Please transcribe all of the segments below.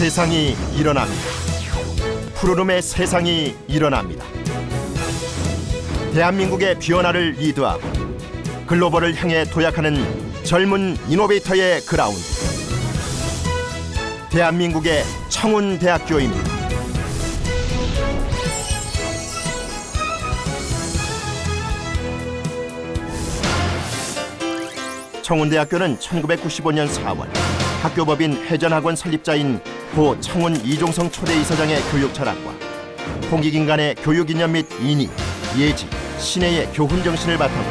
세상이 일어납니다. 푸르름의 세상이 일어납니다. 대한민국의 변화를 리드하고 글로벌을 향해 도약하는 젊은 이노베이터의 그라운드. 대한민국의 청운대학교입니다. 청운대학교는 1995년 4월 학교법인 회전학원 설립자인 고 청운 이종성 초대 이사장의 교육 철학과 홍익인간의 교육 이념 및 인의, 예지, 신뢰의 교훈 정신을 바탕으로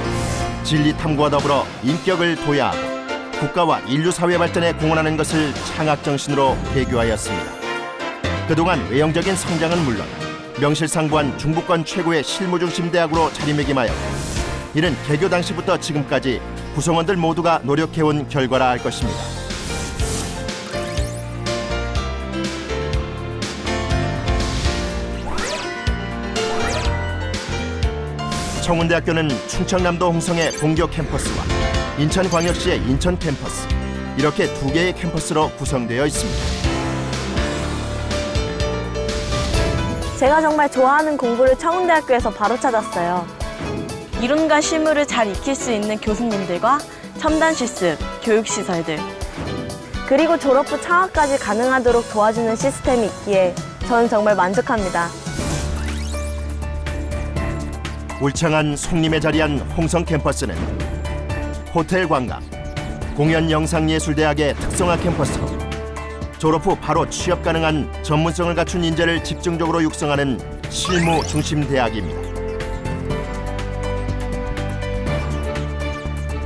진리 탐구와 더불어 인격을 도야하고 국가와 인류 사회 발전에 공헌하는 것을 창학 정신으로 개교하였습니다. 그동안 외형적인 성장은 물론 명실상부한 중부권 최고의 실무 중심 대학으로 자리매김하였고 이는 개교 당시부터 지금까지 구성원들 모두가 노력해온 결과라 할 것입니다. 청운대학교는 충청남도 홍성의 본교 캠퍼스와 인천광역시의 인천 캠퍼스 이렇게 두 개의 캠퍼스로 구성되어 있습니다. 제가 정말 좋아하는 공부를 청운대학교에서 바로 찾았어요. 이론과 실무를 잘 익힐 수 있는 교수님들과 첨단 실습, 교육 시설들. 그리고 졸업 후 창학까지 가능하도록 도와주는 시스템이 있기에 저는 정말 만족합니다. 울창한 송림에 자리한 홍성 캠퍼스는 호텔 관광, 공연 영상예술대학의 특성화 캠퍼스로 졸업 후 바로 취업 가능한 전문성을 갖춘 인재를 집중적으로 육성하는 실무 중심 대학입니다.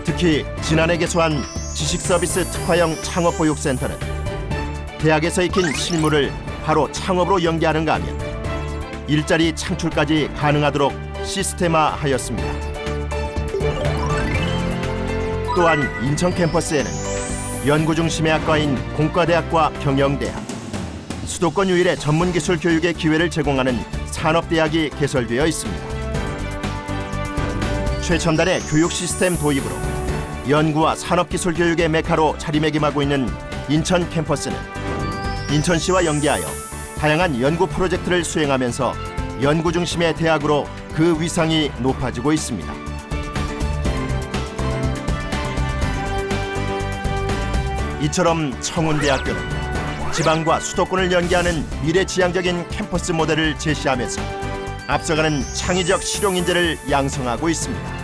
특히 지난해 개소한 지식 서비스 특화형 창업 보육센터는 대학에서 익힌 실무를 바로 창업으로 연계하는가 하면 일자리 창출까지 가능하도록 시스템화하였습니다. 또한 인천 캠퍼스에는 연구 중심의 학과인 공과대학과 경영대학, 수도권 유일의 전문기술 교육의 기회를 제공하는 산업대학이 개설되어 있습니다. 최첨단의 교육 시스템 도입으로 연구와 산업기술 교육의 메카로 자리매김하고 있는 인천 캠퍼스는 인천시와 연계하여 다양한 연구 프로젝트를 수행하면서 연구 중심의 대학으로 그 위상이 높아지고 있습니다. 이처럼 청운대학교는 지방과 수도권을 연계하는 미래지향적인 캠퍼스 모델을 제시하면서 앞서가는 창의적 실용 인재를 양성하고 있습니다.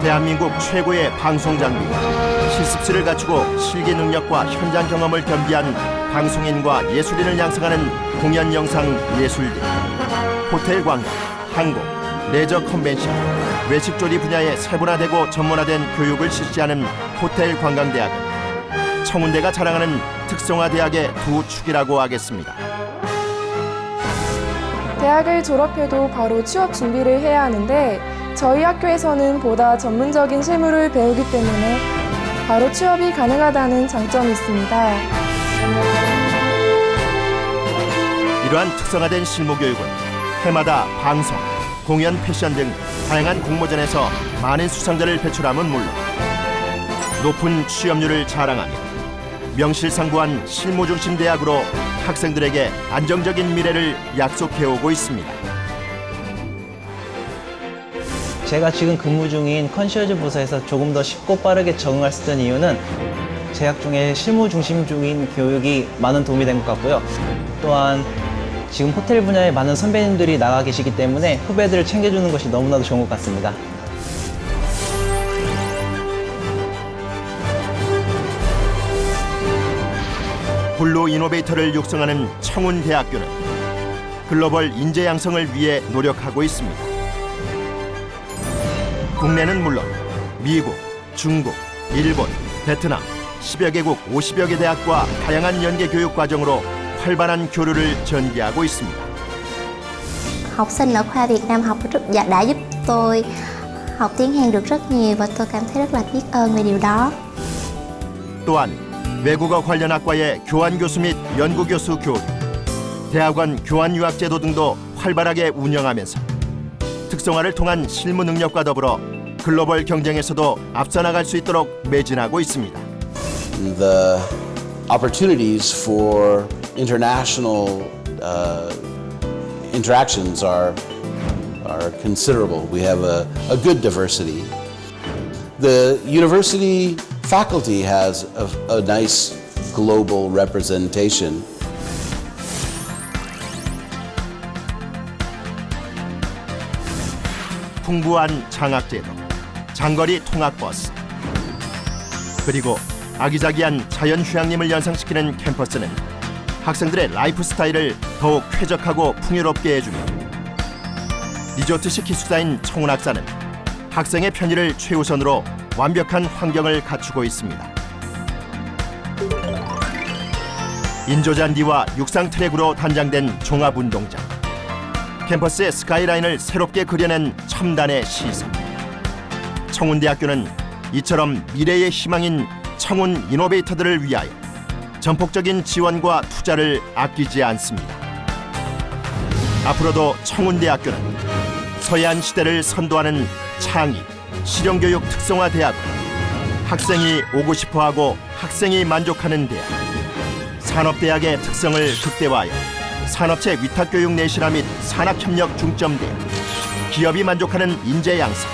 대한민국 최고의 방송 장비 와 실습실을 갖추고 실기 능력과 현장 경험을 겸비한 방송인과 예술인을 양성하는 공연 영상 예술계, 호텔 관광, 항공, 레저 컨벤션, 외식 조리 분야에 세분화되고 전문화된 교육을 실시하는 호텔 관광대학은 청운대가 자랑하는 특성화 대학의 두 축이라고 하겠습니다. 대학을 졸업해도 바로 취업 준비를 해야 하는데 저희 학교에서는 보다 전문적인 실무를 배우기 때문에 바로 취업이 가능하다는 장점이 있습니다. 이러한 특성화된 실무 교육은 해마다 방송, 공연, 패션 등 다양한 공모전에서 많은 수상자를 배출함은 물론 높은 취업률을 자랑하며 명실상부한 실무 중심 대학으로 학생들에게 안정적인 미래를 약속해오고 있습니다. 제가 지금 근무 중인 컨시어즈 부서에서 조금 더 쉽고 빠르게 적응할 수 있는 이유는 재학 중에 실무 중심 중인 교육이 많은 도움이 된 것 같고요. 또한 지금 호텔 분야에 많은 선배님들이 나가 계시기 때문에 후배들을 챙겨주는 것이 너무나도 좋은 것 같습니다. 블루 이노베이터를 육성하는 청운대학교는 글로벌 인재 양성을 위해 노력하고 있습니다. 국내는 물론 미국, 중국, 일본, 베트남 10여 개국 50여 개 대학과 다양한 연계 교육 과정으로 활발한 교류를 전개하고 있습니다. học sinh ở khoa Việt Nam học rất đã giúp tôi học tiếng Hàn được rất nhiều và tôi cảm thấy rất là biết ơn về điều đó. 또한 외국어 관련 학과의 교환 교수 및 연구 교수 교육, 대학원 교환 유학 제도 등도 활발하게 운영하면서 특성화를 통한 실무 능력과 더불어 글로벌 경쟁에서도 앞서 나갈 수 있도록 매진하고 있습니다. the opportunities for international uh, interactions are are considerable. We have a, a good diversity. The university faculty has a, a nice global representation. 풍부한 장학제도, 장거리 통학버스, 그리고 아기자기한 자연 휴양림을 연상시키는 캠퍼스는 학생들의 라이프 스타일을 더욱 쾌적하고 풍요롭게 해주며 리조트식 기숙사인 청운학사는 학생의 편의를 최우선으로 완벽한 환경을 갖추고 있습니다. 인조잔디와 육상 트랙으로 단장된 종합운동장. 캠퍼스의 스카이라인을 새롭게 그려낸 첨단의 시설. 청운대학교는 이처럼 미래의 희망인 청운 이노베이터들을 위하여 전폭적인 지원과 투자를 아끼지 않습니다. 앞으로도 청운대학교는 서해안 시대를 선도하는 창의, 실용교육 특성화 대학으로 학생이 오고 싶어하고 학생이 만족하는 대학, 산업대학의 특성을 극대화하여 산업체 위탁교육 내실화 및 산학협력 중점대학, 기업이 만족하는 인재 양성,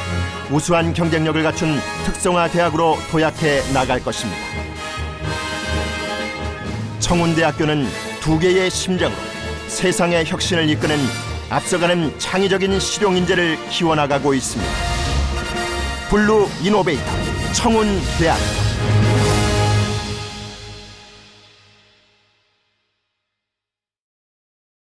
우수한 경쟁력을 갖춘 특성화 대학으로 도약해 나갈 것입니다. 청운대학교는 두 개의 심장으로 세상의 혁신을 이끄는 앞서가는 창의적인 실용 인재를 키워나가고 있습니다. 블루 이노베이터 청운대학교